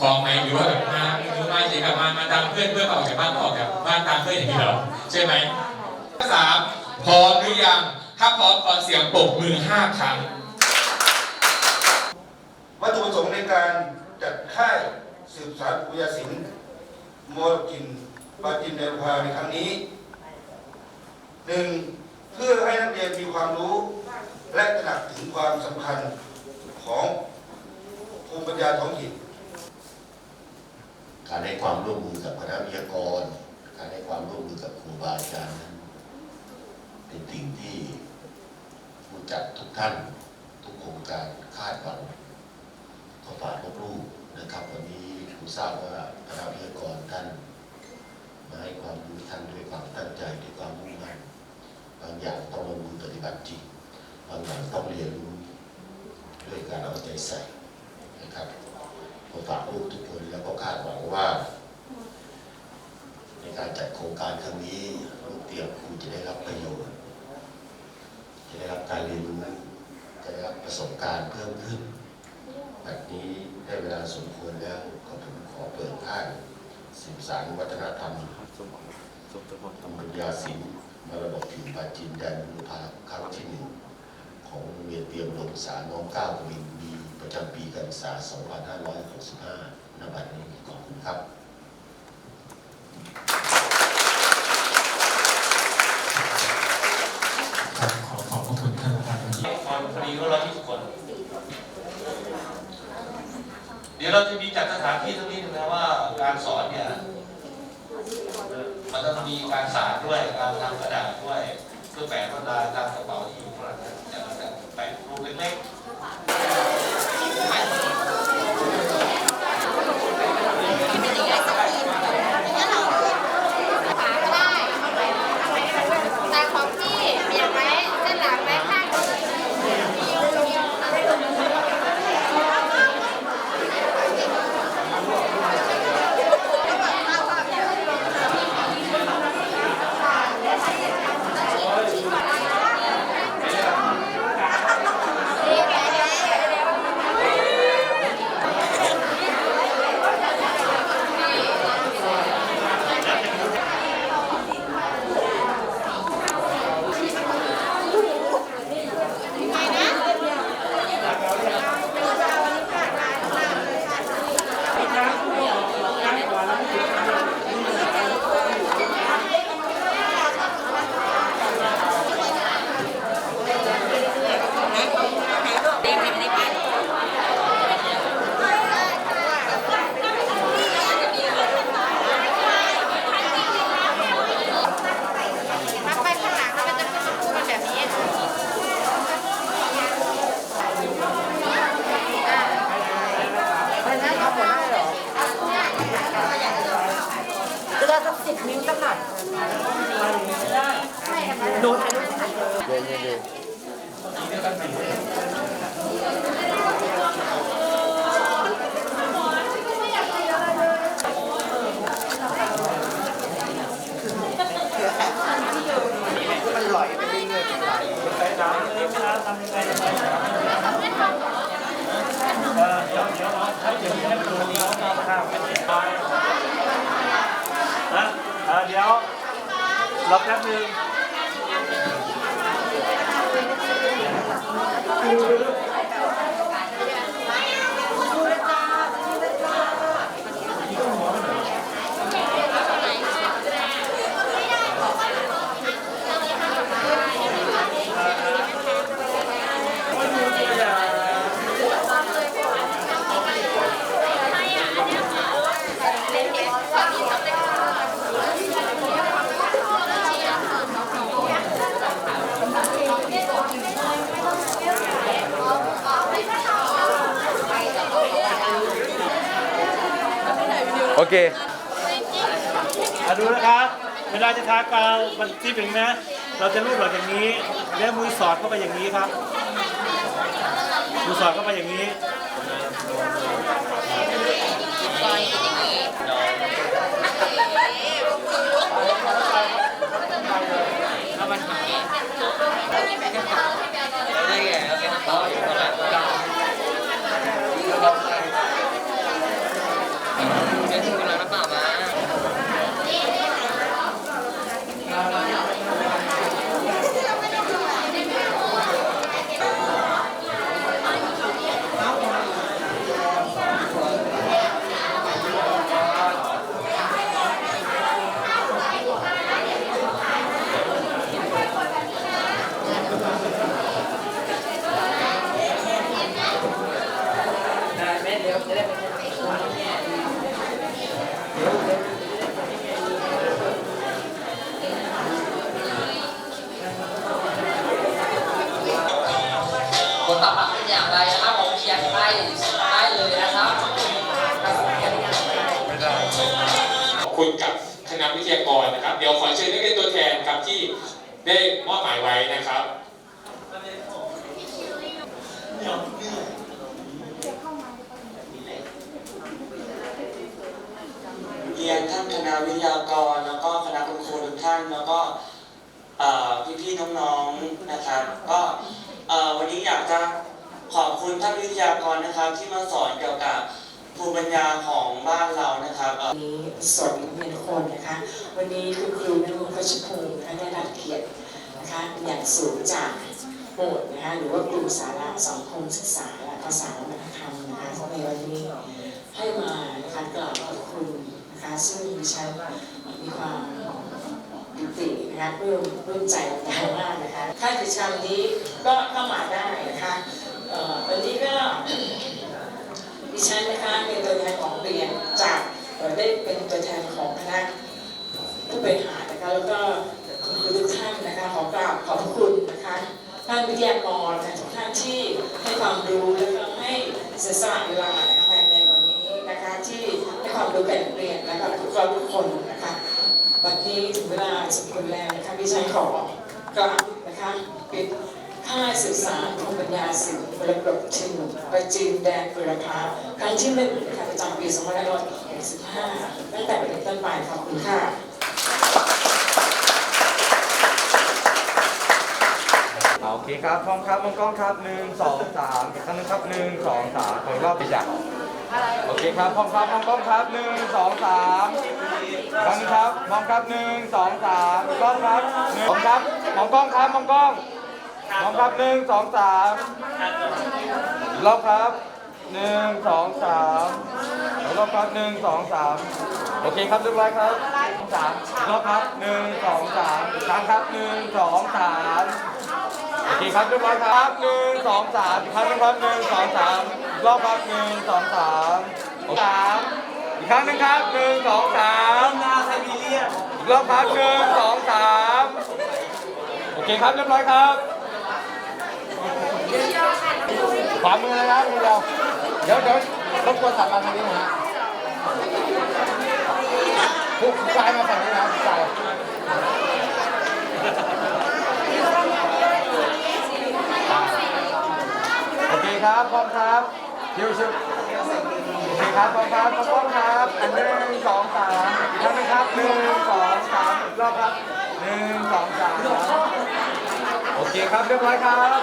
พอมไหมหรือว่าแบบมาหรือมาเฉยกับมามาตามเพื่อนเพื่อนออกจากบ้านก็ออกจากบ้านตามเพื่อนอย่างนี้เหรอใช่ไหมข้อสามพร้อมหรือยัง ถ้าพร้อมขอเสียงปรบมือห้าครั้งวัตถุประสงค์ในการจัดค่ายสืบสารปุญญาศิลป์มรกินปาจินเดลพาในครั้งนี้หนึ่งเพื่อให้นักเรียนมีความรู้ และตระหนักถึงความสำคัญของภูมิปัญญาท้องถิ่น การให้ความร่วมมือกับคณะวิทยากร การให้ความร่วมมือกับครูบาอาจารย์นั้นเป็นสิ่งที่ผู้จัดทุกท่าน ทุกโครงการคาดหวังก็ฝากลูกนะครับ วันนี้ผู้ทราบว่าคณะวิทยากรท่านมาให้ความรู้ท่านด้วยความตั้งใจด้วยความมุ่งมั่นบางอย่างต้องลงมือปฏิบัติจริงบางอย่างต้องเรียนรู้ด้วยการเอาใจใส่นะครับ ผมฝากลูกทุกคน แล้วก็คาดหวังว่า ในการจัดโครงการครั้งนี้ลูกเตรียมครูจะได้รับประโยชน์ จะได้รับการเรียนรู้จะได้รับประสบการณ์เพิ่มขึ้นแบบนี้ได้เวลาสมควรแล้วก็ผมขอเปิดค่ายสิบสารวัฒนธรรมธรรมปัญญาศิลป์มรดกถิ่นปาจีนแดนบุรพาครั้งที่หนึ่ง ของโรงเรียนเตรียมลงสารน้องก้าวกวินมีประจำปีการศึกษา 2565ณบัดนี้ขอบคุณครับครับขอขอบพระคุณท่านประธานครับคนพอดีว่าเราที่ทุกคน เดี๋ยวเราจะมีจัดสถานที่ตรงนี้นะว่าการสอนเนี่ยมันต้องมีการสานด้วยการทำกระดาษด้วยเพื่อแปะลวดลายตามกระเป๋าที่อยู่ข้างหลังจะ แปะรูปเล็กๆ แต่ของพี่เปลี่ยนไว้เส้นหลังไว้ข้าง พับไปข้างหลังแล้วมันจะขึ้นคู่กันแบบนี้ นะเอ่อเดี๋ยวรอแป๊บนึง โอเคมาดูนะครับ เวลาจะทากาวมันที่เป็นนะเราจะรูดแบบอย่างนี้ แล้วมือสอดเข้าไปอย่างนี้ครับ มือสอดเข้าไปอย่างนี้ได้ไงโอเคต่ออยู่ตรงนั้น ผลตอบรับเป็นอย่างไรนะครับผมเขียนไปได้เลยนะครับ ขอบ คุณกับคณะวิทยากรนะครับ เดี๋ยวขอเชิญนักเรียนตัวแทนครับที่ได้มอบหมายไว้นะครับเรียนท่านคณะวิทยากร แล้วก็คณะคุณครูทุกท่านแล้วก็เอ่พี่ๆน้องๆนะครับ ก็วันนี้อยากจะขอบคุณท่านวิทยากรนะครับ ที่มาสอนเกี่ยวกับภูมิปัญญาของบ้านเรานะ วันนี้สดเงินคนนะคะ วันนี้คุณครูนรุพชภูมิได้รับเกียรตินะคะอย่างสูงจากโบสถ์นะคะหรือว่ากลุ่มสาระสังคมศึกษาและภาษาวัฒนธรรมนะคะในวันนี้ให้มานะคะกล่าวขอบคุณนะคะซึ่งดิฉันมีความปิตินะคะปลื้มปลื้มใจมากนะคะถ้ากิจกรรมนี้ก็เข้ามาได้นะคะวันนี้ก็ดิฉันนะคะเป็นตัวแทนของเรียนจาก ได้เป็นตัวแทนของคณะผู้บริหารนะคะแล้วก็คุณครูทุกท่านนะคะขอกราบขอบคุณนะคะท่านวิทยากรทุกท่านที่ให้ความรู้แล้วก็ให้เสียสละเวลานะคะในวันนี้นะคะที่ให้ความรู้แก่นักเรียนและก็ทุกเราทุกคนนะคะวันนี้ถึงเวลาสมควรแล้วนะคะดิฉันขอกราบนะคะปิด ค่ายศึกษาภูมิปัญญาศิลป์มรดกถิ่นประจีนแดนบุรพาครั้งที่หนึ่งนะคะประจำปี2565ตั้งแต่วันนี้ต้นไปขอบคุณค่ะโอเคครับพร้อมครับมองกล้องครับหนึ่งสองสามอีกครั้งหนึงครับหนึ่งสองสามขออีกรอบไปจ้ะโอเคครับพร้อมครับมองกล้องครับหนึ่งสองสามอีกครั้งหนึงครับมองครับหนึ่งสองสามอีกรอบครับหนึ่งมองครับมองกล้องครับมองกล้อง มองครับหนึ่งสองสามรอบครับหนึ่งสองสามรอบครับหนึ่งสองสามโอเคครับเรียบร้อยครับสามรอบครับหนึ่งสองสามอีกครั้งครับหนึ่งสองสามโอเคครับเรียบร้อยครับหนึ่งสองสามอีกครั้งครับหนึ่งสองสามรอบครับหนึ่งสองสามสามอีกครั้งหนึงครับหนึ่งสองสามนาไซบีเรียรอบครับหนึ่งสองสามโอเคครับเรียบร้อยครับ ขวามือนะครับมือเราเดี๋ยวเดี๋ยวรบกวนสั่งมาทางนี้นะฮะผู้ชายมาฝั่งนี้นะผู้ชายโอเคครับพร้อมครับชิวชิวโอเคครับพร้อมครับพร้อมครับอันหนึ่งสองสามอีกครั้งหนึงครับหนึ่งสองสามอีกรอบครับหนึ่งสองสามโอเคครับเรียบร้อยครับ